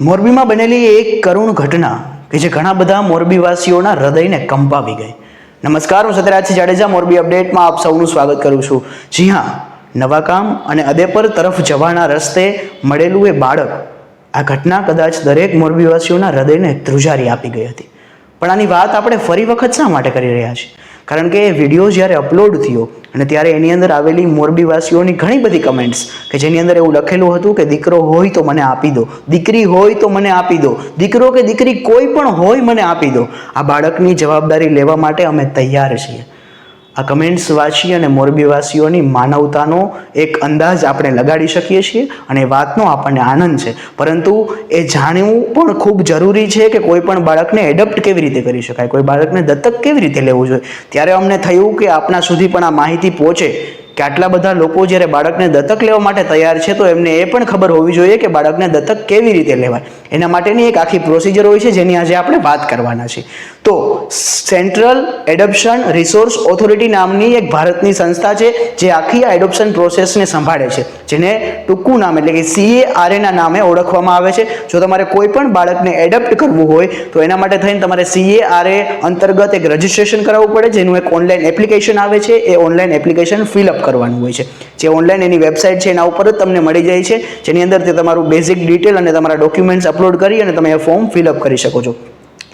મોરબીમાં બનેલી એક કરુણ ઘટના કે જે ઘણા બધા મોરબીવાસીઓના હૃદયને કંપાવી ગઈ. નમસ્કાર, હું સત્યરાજસિંહ જાડેજા, મોરબી અપડેટમાં આપ સૌનું સ્વાગત કરું છું. જી હા નવાકામ અને અદેપર તરફ જવાના રસ્તે મળેલું એ બાળક, આ ઘટના કદાચ દરેક મોરબીવાસીઓના હૃદયને ધ્રુજારી આપી ગઈ હતી. પણ આની વાત આપણે ફરી વખત શા માટે કરી રહ્યા છીએ? કારણ કે વીડિયો જ્યારે અપલોડ થયો અને ત્યારે એની અંદર આવેલી મોરબીવાસીઓની ઘણી બધી કમેન્ટ્સ કે જેની અંદર એવું લખેલું હતું કે દીકરો હોય તો મને આપી દો, દીકરી હોય તો મને આપી દો, દીકરો કે દીકરી કોઈ પણ હોય મને આપી દો. આ બાળકની જવાબદારી લેવા માટે અમે તૈયાર છીએ. આ કમેન્ટ્સ વાંચી અને મોરબીવાસીઓની માનવતાનો એક અંદાજ આપણે લગાડી શકીએ છીએ અને વાતનો આપણને આનંદ છે. પરંતુ એ જાણવું પણ ખૂબ જરૂરી છે કે કોઈ પણ બાળકને એડપ્ટ કેવી રીતે કરી શકાય? કોઈ બાળકને દત્તક કેવી રીતે લેવું જોઈએ? ત્યારે અમને થયું કે આપણા સુધી પણ આ માહિતી પહોંચે. કે આટલા બધા લોકો જ્યારે બાળકને દત્તક લેવા માટે તૈયાર છે, તો એમને એ પણ ખબર હોવી જોઈએ કે બાળકને દત્તક કેવી રીતે લેવાય. એના માટેની એક આખી પ્રોસિજર હોય છે, જેની આજે આપણે વાત કરવાના છે તો સેન્ટ્રલ એડોપ્શન રિસોર્સ ઓથોરિટી નામની એક ભારતની સંસ્થા છે, જે આખી આ એડોપ્શન પ્રોસેસને સંભાળે છે. જેને ટૂંકું નામ એટલે કે સીએઆરએના નામે ઓળખવામાં આવે છે. જો તમારે કોઈ પણ બાળકને એડપ્ટ કરવું હોય, તો એના માટે થઈને તમારે સીએ આરએ અંતર્ગત એક રજિસ્ટ્રેશન કરાવવું પડે, જેનું એક ઓનલાઈન એપ્લિકેશન આવે છે. એ ઓનલાઈન એપ્લિકેશન ફિલઅપ કરવાનું હોય છે. જે ઓનલાઈન એની વેબસાઇટ છે એના ઉપર જ તમને મળી જાય છે. જેની અંદર તે તમારું બેઝિક ડિટેલ અને તમારા ડોક્યુમેન્ટ્સ અપલોડ કરી અને તમે એ ફોર્મ ફિલઅપ કરી શકો છો.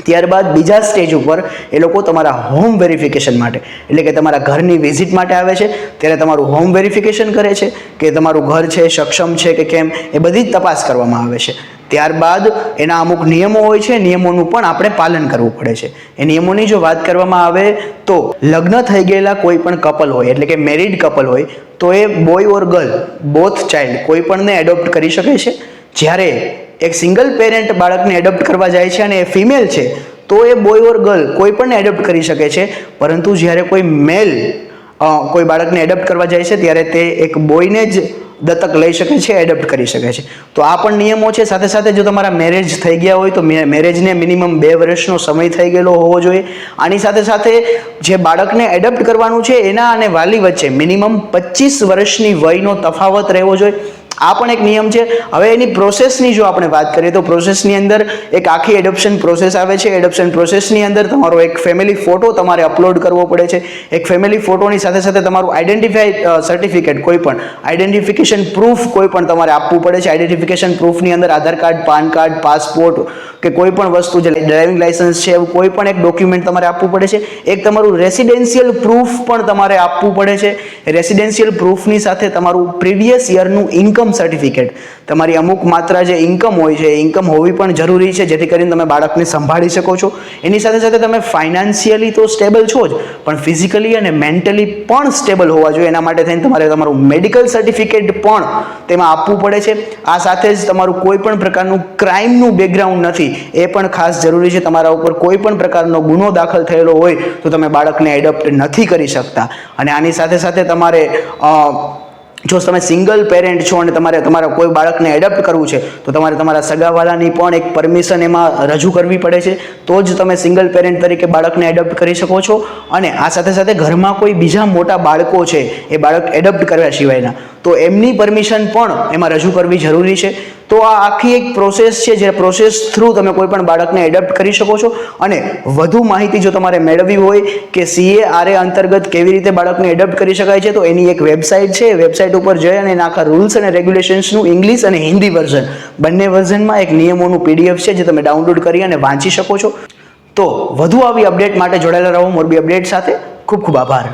ત્યારબાદ બીજા સ્ટેજ ઉપર એ લોકો તમારા હોમ વેરિફિકેશન માટે, એટલે કે તમારા ઘરની વિઝિટ માટે આવે છે. ત્યારે તમારું હોમ વેરિફિકેશન કરે છે કે તમારું ઘર છે, સક્ષમ છે કે કેમ, એ બધી જ તપાસ કરવામાં આવે છે. ત્યારબાદ એના અમુક નિયમો હોય છે, નિયમોનું પણ આપણે પાલન કરવું પડે છે. એ નિયમોની જો વાત કરવામાં આવે તો લગ્ન થઈ ગયેલા કોઈ પણ કપલ હોય, એટલે કે મેરિડ કપલ હોય, તો a boy or girl both child કોઈ પણને એડોપ્ટ કરી શકે છે. જ્યારે એક સિંગલ પેરેન્ટ બાળકને એડોપ્ટ કરવા જાય છે અને એ ફિમેલ છે, તો એ બોય ઓર ગર્લ કોઈ પણને એડોપ્ટ કરી શકે છે. પરંતુ જ્યારે કોઈ મેલ કોઈ બાળકને એડોપ્ટ કરવા જાય છે, ત્યારે તે એક બોયને જ દત્તક લઈ શકે છે એડપ્ટ કરી શકે છે. તો આ પણ નિયમો છે. સાથે સાથે જો તમારા મેરેજ થઈ ગયા હોય તો મેરેજને મિનિમમ બે વર્ષનો સમય થઈ ગયેલો હોવો જોઈએ. આની સાથે સાથે જે બાળકને એડપ્ટ કરવાનું છે, એના અને વાલી વચ્ચે મિનિમમ પચીસ વર્ષની વયનો તફાવત રહેવો જોઈએ. આ પણ એક નિયમ છે. હવે એની પ્રોસેસની જો આપણે વાત કરીએ તો પ્રોસેસની અંદર એક આખી એડોપ્શન પ્રોસેસ આવે છે. એડોપ્શન પ્રોસેસની અંદર તમારો એક ફેમિલી ફોટો તમારે અપલોડ કરવો પડે છે. એક ફેમિલી ફોટોની સાથે સાથે તમારું આઈડેન્ટિફાઈ સર્ટિફિકેટ કોઈ પણ આઈડેન્ટિફિકેશન પ્રૂફ કોઈ પણ તમારે આપવું પડે છે. આઈડેન્ટિફિકેશન પ્રૂફની અંદર Aadhaar card, PAN card passport કે કોઈ પણ વસ્તુ જે ડ્રાઇવિંગ લાઇસન્સ છે, એવું કોઈ પણ એક ડોક્યુમેન્ટ તમારે આપવું પડે છે. એક તમારું રેસિડેન્શિયલ પ્રૂફ પણ તમારે આપવું પડે છે. રેસિડેન્શિયલ પ્રૂફની સાથે તમારું પ્રીવિયસ યરનું ઇન્કમ સર્ટિફિકેટ તમારી અમુક માત્રા જે ઇન્કમ હોય છે, એ ઇન્કમ હોવી પણ જરૂરી છે, જેથી કરીને તમે બાળકને સંભાળી શકો છો. એની સાથે સાથે તમે ફાઇનાન્શિયલી તો સ્ટેબલ છો જ, પણ ફિઝિકલી અને મેન્ટલી પણ સ્ટેબલ હોવા જોઈએ. એના માટે થઈને તમારે તમારું મેડિકલ સર્ટિફિકેટ પણ તેમાં આપવું પડે છે. આ સાથે જ તમારું કોઈ પણ પ્રકારનું ક્રાઇમનું બેકગ્રાઉન્ડ નથી. એ પણ ખાસ જરૂરી છે. તમારા ઉપર કોઈ પણ પ્રકારનો ગુનો દાખલ થયેલો હોય, તો તમે બાળકને એડપ્ટ નથી કરી શકતા. અને આની સાથે સાથે તમારે જો તમે સિંગલ પેરેન્ટ છો અને તમારે તમારા કોઈ બાળકને એડપ્ટ કરવું છે, તો તમારે તમારા સગાવાલાની પણ એક પરમિશન એમાં રજૂ કરવી પડે છે. તો જ તમે સિંગલ પેરેન્ટ તરીકે બાળકને એડપ્ટ કરી શકો છો. અને આ સાથે સાથે ઘરમાં કોઈ બીજા મોટા બાળકો છે, એ બાળક એડપ્ટ કર્યા સિવાયના. તો એમની પરમિશન પણ એમાં રજૂ કરવી જરૂરી છે. તો આ આખી એક પ્રોસેસ છે જે પ્રોસેસ થ્રુ તમે કોઈ પણ બાળકને એડપ્ટ કરી શકો છો. અને વધુ માહિતી જો તમારે મેળવવી હોય કે સીએ આરએ અંતર્ગત કેવી રીતે બાળકને એડપ્ટ કરી શકાય છે, તો એની એક વેબસાઇટ છે. વેબસાઇટ ઉપર જઈ અને એના આખા રૂલ્સ અને રેગ્યુલેશન્સનું ઇંગ્લિશ અને હિન્દી વર્ઝન બંને વર્ઝનમાં એક નિયમોનું પીડીએફ છે જે તમે ડાઉનલોડ કરી અને વાંચી શકો છો. તો વધુ આવી અપડેટ માટે જોડાયેલા રહો. મોરબી અપડેટ સાથે ખૂબ ખૂબ આભાર.